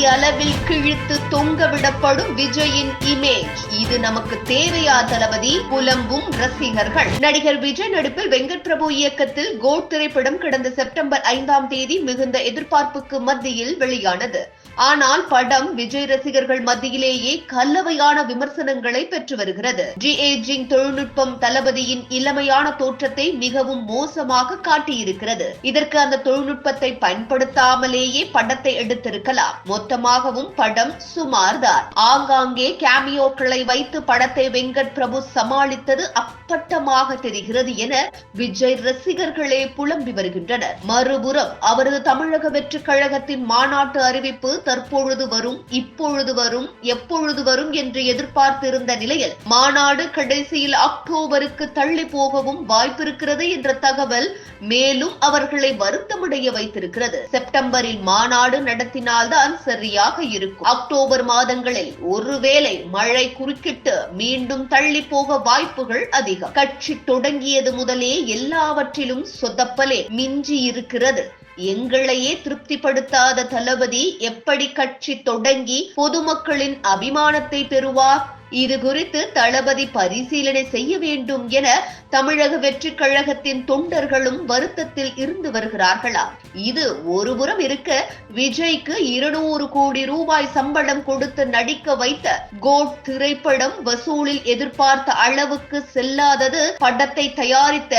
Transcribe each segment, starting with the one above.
பெரிய அளவில் கிழித்து தொங்கவிடப்படும் விஜயின் இமேஜ் இது நமக்கு தேவையா தளபதி புலம்பும் ரசிகர்கள். நடிகர் விஜய் நடிப்பில் வெங்கட் பிரபு இயக்கத்தில் கோட் திரைப்படம் கடந்த செப்டம்பர் ஐந்தாம் தேதி மிகுந்த எதிர்பார்ப்புக்கு மத்தியில் வெளியானது. ஆனால் படம் விஜய் ரசிகர்கள் மத்தியிலேயே கல்லவையான விமர்சனங்களை பெற்று வருகிறது. ஜி ஏஜிங் தொழில்நுட்பம் தளபதியின் இளமையான தோற்றத்தை மிகவும் மோசமாக காட்டியிருக்கிறது. இதற்கு அந்த தொழில்நுட்பத்தை பயன்படுத்தாமலேயே படத்தை எடுத்திருக்கலாம். மொத்தமாகவும் படம் சுமார்தான். ஆங்காங்கே கேமியோக்களை வைத்து படத்தை வெங்கட் பிரபு சமாளித்தது அப்பட்டமாக தெரிகிறது என விஜய் ரசிகர்களே புலம்பி வருகின்றனர். மறுபுறம் அவரது தமிழக வெற்றி கழகத்தின் மாநாட்டு அறிவிப்பு தற்பொழுது வரும் இப்பொழுது வரும் எப்பொழுது வரும் என்று எதிர்பார்த்திருந்த நிலையில் மாநாடு கடைசியில் அக்டோபருக்கு தள்ளி போகவும் வாய்ப்பிருக்கிறது என்ற தகவல் மேலும் அவர்களை வருத்தமடைய வைத்திருக்கிறது. செப்டம்பரில் மாநாடு நடத்தினால்தான் சரியாக இருக்கும். அக்டோபர் மாதங்களில் ஒருவேளை மழை குறுக்கிட்டு மீண்டும் தள்ளி போக வாய்ப்புகள் அதிகம். கட்சி தொடங்கியது முதலே எல்லாவற்றிலும் சொதப்பலே மிஞ்சி இருக்கிறது எங்களையே திருப்திப்படுத்தாத தளபதி எப்படி கட்சி தொடங்கி பொதுமக்களின் அபிமானத்தை பெறுவார். இது குறித்து தளபதி பரிசீலனை செய்ய வேண்டும் என தமிழக வெற்றி கழகத்தின் தொண்டர்களும் வருத்தத்தில் இருந்து வருகிறார்களாம் இது ஒருபுறம் இருக்க விஜய்க்கு இருநூறு கோடி ரூபாய் சம்பளம் கொடுத்து நடிக்க வைத்த கோட் திரைப்படம் வசூலில் எதிர்பார்த்த அளவுக்கு செல்லாதது படத்தை தயாரித்த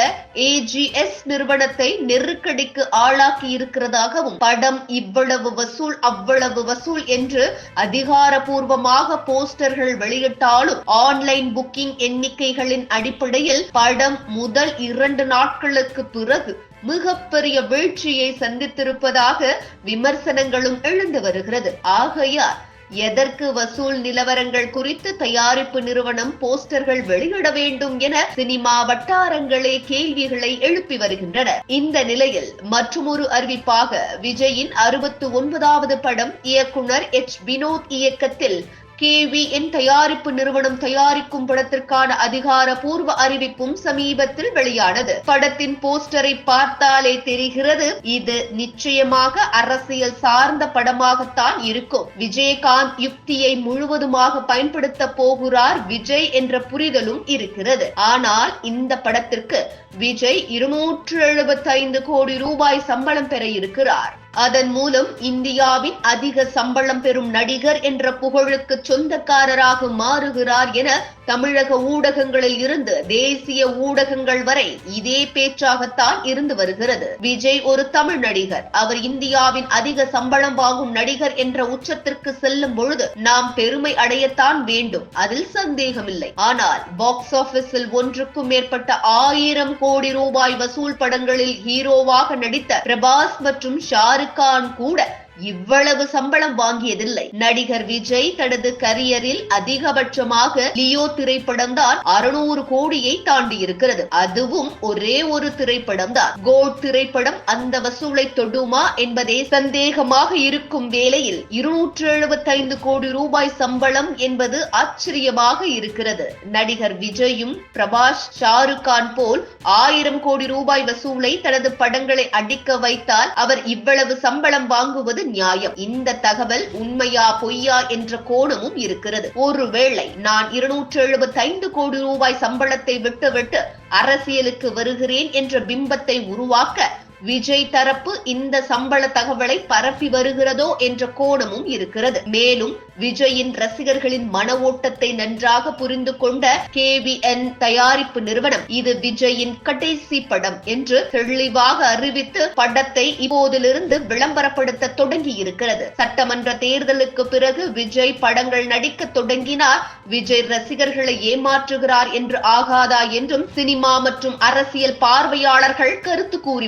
ஏஜிஎஸ் நிறுவனத்தை நெருக்கடிக்கு ஆளாக்கி இருக்கிறதாகவும் படம் இவ்வளவு வசூல் அவ்வளவு வசூல் என்று அதிகாரபூர்வமாக போஸ்டர்கள் வெளியிட்டாலும் ஆன்லைன் புக்கிங் எண்ணிக்கைகளின் அடிப்படையில் படம் முதல் இரண்டு நாட்களுக்கு பிறகு மிகப்பெரிய வீழ்ச்சியை சந்தித்திருப்பதாக விமர்சனங்களும் எழுந்து வருகிறது. ஆகையால் எதற்கு வசூல் நிலவரங்கள் குறித்து தயாரிப்பு நிறுவனம் போஸ்டர்கள் வெளியிட வேண்டும் என சினிமா வட்டாரங்களே கேள்விகளை எழுப்பி வருகின்றன. இந்த நிலையில் மற்றொரு அறிவிப்பாக விஜயின் அறுபத்து ஒன்பதாவது படம் இயக்குனர் எச். வினோத் இயக்கத்தில் கேவிஎன் தயாரிப்பு நிறுவனம் தயாரிக்கும் படத்திற்கான அதிகாரப்பூர்வ அறிவிப்பும் சமீபத்தில் வெளியானது. படத்தின் போஸ்டரை பார்த்தாலே தெரிகிறது இது நிச்சயமாக அரசியல் சார்ந்த படமாகத்தான் இருக்கும். விஜயகாந்த் யுக்தியை முழுவதுமாக பயன்படுத்த போகிறார் விஜய் என்ற புரிதலும் இருக்கிறது. ஆனால் இந்த படத்திற்கு விஜய் இருநூற்று எழுபத்தைந்து கோடி ரூபாய் சம்பளம் பெற இருக்கிறார். அதன் மூலம் இந்தியாவின் அதிக சம்பளம் பெறும் நடிகர் என்ற புகழுக்கு சொந்தக்காரராக மாறுகிறார் என தமிழக ஊடகங்களில் இருந்து தேசிய ஊடகங்கள் வரை இதே பேச்சாகத்தான் இருந்து வருகிறது. விஜய் ஒரு தமிழ் நடிகர். அவர் இந்தியாவின் அதிக சம்பளம் வாங்கும் நடிகர் என்ற உச்சத்திற்கு செல்லும் பொழுது நாம் பெருமை அடையத்தான் வேண்டும். அதில் சந்தேகமில்லை. ஆனால் பாக்ஸ் ஆபீஸில் ஒன்றுக்கும் மேற்பட்ட ஆயிரம் கோடி ரூபாய் வசூல் படங்களில் ஹீரோவாக நடித்த பிரபாஸ் மற்றும் ஷாருக் கான் கூட இவ்வளவு சம்பளம் வாங்கியதில்லை. நடிகர் விஜய் தனது கரியரில் அதிகபட்சமாக லியோ திரைப்படம் தான் அறுநூறு கோடியை தாண்டி இருக்கிறது அதுவும் ஒரே ஒரு திரைப்படம் தான் கோட் திரைப்படம் அந்த வசூலை தொடுமா என்பதே சந்தேகமாக இருக்கும் வேளையில் இருநூற்று எழுபத்தைந்து கோடி ரூபாய் சம்பளம் என்பது ஆச்சரியமாக இருக்கிறது. நடிகர் விஜயும் பிரபாஷ் ஷாருக் கான் போல் ஆயிரம் கோடி ரூபாய் வசூலை தனது படங்களை அடிக்க வைத்தால் அவர் இவ்வளவு சம்பளம் வாங்குவது நியாயம். இந்த தகவல் உண்மையா பொய்யா என்ற கோணமும் இருக்கிறது. ஒருவேளை நான் இருநூற்று எழுபத்தைந்து கோடி ரூபாய் சம்பளத்தை விட்டுவிட்டு அரசியலுக்கு வருகிறேன் என்ற பிம்பத்தை உருவாக்க விஜய் தரப்பு இந்த சம்பள தகவலை பரப்பி வருகிறதோ என்ற கோணமும் இருக்கிறது. மேலும் விஜயின் ரசிகர்களின் மன ஓட்டத்தை நன்றாக புரிந்து கொண்ட கே வி என் தயாரிப்பு நிறுவனம் இது விஜயின் கடைசி படம் என்று தெளிவாக அறிவித்து படத்தை இப்போதிலிருந்து விளம்பரப்படுத்த தொடங்கி இருக்கிறது சட்டமன்ற தேர்தலுக்கு பிறகு விஜய் படங்கள் நடிக்க தொடங்கினார். விஜய் ரசிகர்களை ஏமாற்றுகிறார் என்று ஆகாதா என்றும் சினிமா மற்றும் அரசியல் பார்வையாளர்கள் கருத்து கூறி